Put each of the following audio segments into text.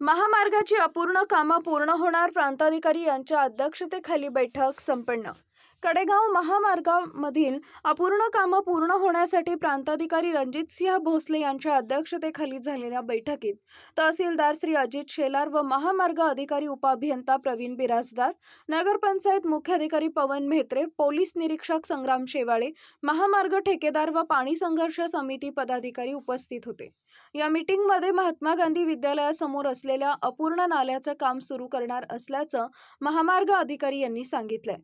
महामार्गाची अपूर्ण कामं पूर्ण होणार प्रांताधिकारी यांच्या अध्यक्षतेखाली बैठक संपन्न कडेगाव महामार्गामधील अपूर्ण कामं पूर्ण होण्यासाठी प्रांताधिकारी रणजितसिंह भोसले यांच्या अध्यक्षतेखाली झालेल्या बैठकीत तहसीलदार श्री अजित शेलार व महामार्ग अधिकारी उपअभियंता प्रवीण बिराजदार नगरपंचायत मुख्याधिकारी पवन म्हेत्रे पोलीस निरीक्षक संग्राम शेवाळे महामार्ग ठेकेदार व पाणी संघर्ष समिती पदाधिकारी उपस्थित होते. या मीटिंगमध्ये महात्मा गांधी विद्यालयासमोर असलेल्या अपूर्ण नाल्याचं काम सुरू करणार असल्याचं महामार्ग अधिकारी यांनी सांगितलंय.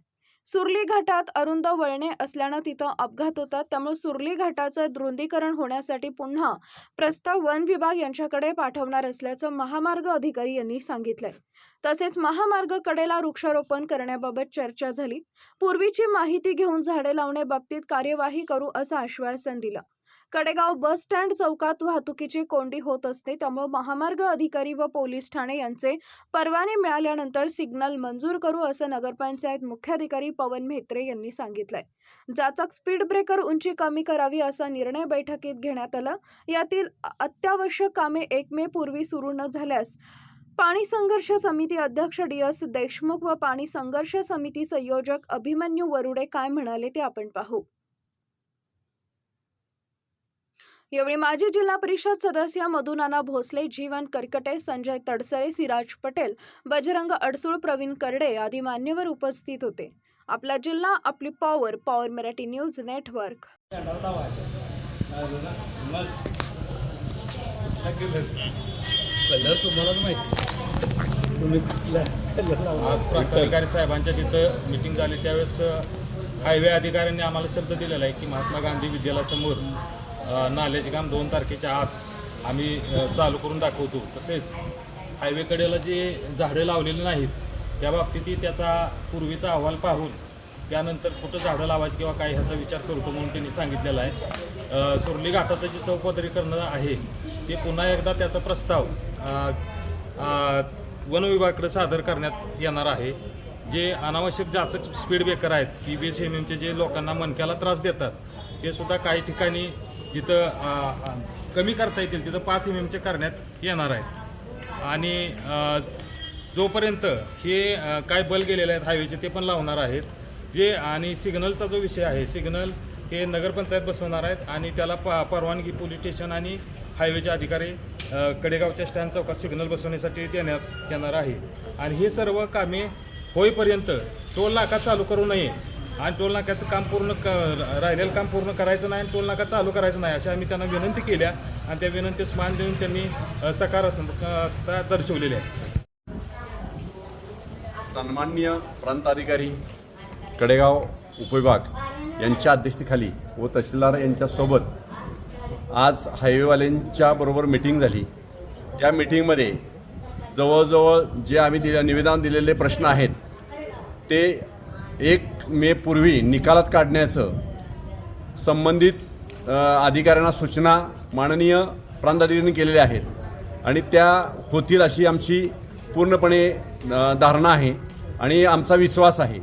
सुरली घाटात अरुंद वळणे असल्यानं तिथं अपघात होतात. त्यामुळे सुरली घाटाचं रुंदीकरण होण्यासाठी पुन्हा प्रस्ताव वन विभाग यांच्याकडे पाठवणार असल्याचं महामार्ग अधिकारी यांनी सांगितलंय. तसेच महामार्ग कडेला वृक्षारोपण करण्याबाबत चर्चा झाली. पूर्वीची माहिती घेऊन झाडे लावण्याबाबतीत कार्यवाही करू असं आश्वासन दिलं. कडेगाव बस स्टँड चौकात वाहतुकीची कोंडी होत असते. त्यामुळे महामार्ग अधिकारी व पोलीस ठाणे यांचे परवाने मिळाल्यानंतर सिग्नल मंजूर करू असं नगरपंचायत मुख्याधिकारी पवन म्हेत्रे यांनी सांगितलंय. जाचक स्पीड ब्रेकर उंची कमी करावी असा निर्णय बैठकीत घेण्यात आला. यातील अत्यावश्यक कामे एक मे पूर्वी सुरू न झाल्यास पाणी संघर्ष समिती अध्यक्ष डी एस देशमुख व पाणी संघर्ष समिती संयोजक अभिमन्यू वरुडे काय म्हणाले ते आपण पाहू. यावेळी माजी जिल्हा परिषद सदस्य मधुनाना भोसले जीवन करकटे संजय तडसरे सिराज पटेल बजरंग अडसूळ प्रवीण करडे आदी मान्यवर उपस्थित होते. आपला जिल्हा आपली power power Marathi news network colour तुम्हालाच माहिती? आज साहेबांच्या तिथं मिटिंग झाली. त्यावेळेस हायवे अधिकाऱ्यांनी आम्हाला शब्द दिलेला आहे की महात्मा गांधी विद्यालयासमोर नाल्याचे काम दोन तारखेच्या आत आम्ही चालू करून दाखवतो. तसेच हायवेकडेला जे झाडं लावलेली नाहीत त्या बाबतीतही त्याचा पूर्वीचा अहवाल पाहून त्यानंतर कुठं झाडं लावायची किंवा काय ह्याचा विचार करतो म्हणून त्यांनी सांगितलेला आहे. सुरली घाटाचं जे चौपदरीकरण आहे ते पुन्हा एकदा त्याचा प्रस्ताव अ, वन विभागाकडे सादर करण्यात येणार आहे. जे अनावश्यक जाचक स्पीड ब्रेकर आहेत पी बी एस एम एमचे जे लोकांना मणक्याला त्रास देतात ते सुद्धा काही ठिकाणी जिथं कमी करता येतील तिथं पाच एम एमचे करण्यात येणार आहेत. आणि जोपर्यंत हे काय बल गेलेले आहेत हायवेचे ते पण लावणार आहेत. जे आणि सिग्नलचा जो विषय आहे सिग्नल हे नगरपंचायत बसवणार आहेत आणि त्याला पा परवानगी पोलीस स्टेशन आणि हायवेचे अधिकारी कडेगावच्या स्टँड चौकात सिग्नल बसवण्यासाठी देण्यात येणार आहे. आणि हे सर्व कामे होईपर्यंत टोल नाका चालू करू नये. आणि टोल नाक्याचं काम पूर्ण क राहिलेलं काम पूर्ण करायचं नाही आणि टोल नाका चालू करायचं नाही अशा आम्ही त्यांना विनंती केल्या आणि त्या विनंतीस मान देऊन त्यांनी सकारात्मकता दर्शवलेली आहे. सन्माननीय प्रांताधिकारी कडेगाव उपविभाग यांच्या अध्यक्षतेखाली व तहसीलदार यांच्यासोबत आज हायवेवाल्यांच्या बरोबर मिटिंग झाली. त्या मिटिंगमध्ये जवळजवळ जे आम्ही दिल्या निवेदन दिलेले प्रश्न आहेत ते एक मे पूर्वी निकालात काढण्याचं संबंधित अधिकाऱ्यांना सूचना माननीय प्रांताधिकाऱ्यांनी केलेल्या आहेत. आणि त्या होतील अशी आमची पूर्णपणे धारणा आहे आणि आमचा विश्वास आहे.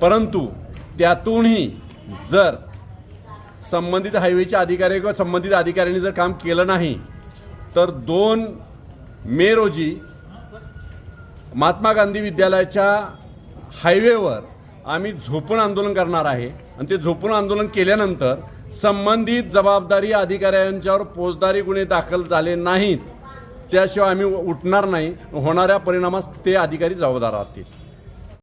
परंतु त्यातूनही जर संबंधित हायवेचे अधिकारी किंवा संबंधित अधिकाऱ्यांनी जर काम केलं नाही तर दोन मे रोजी महात्मा गांधी विद्यालयाच्या हायवेवर आम्ही झोपून आंदोलन करणार आहे. आणि ते झोपून आंदोलन केल्यानंतर संबंधित जबाबदारी अधिकाऱ्यांच्यावर फौजदारी गुन्हे दाखल झाले नाहीत. त्याशिवाय आम्ही उठणार नाही. होणाऱ्या परिणामास ते अधिकारी जबाबदार राहतील.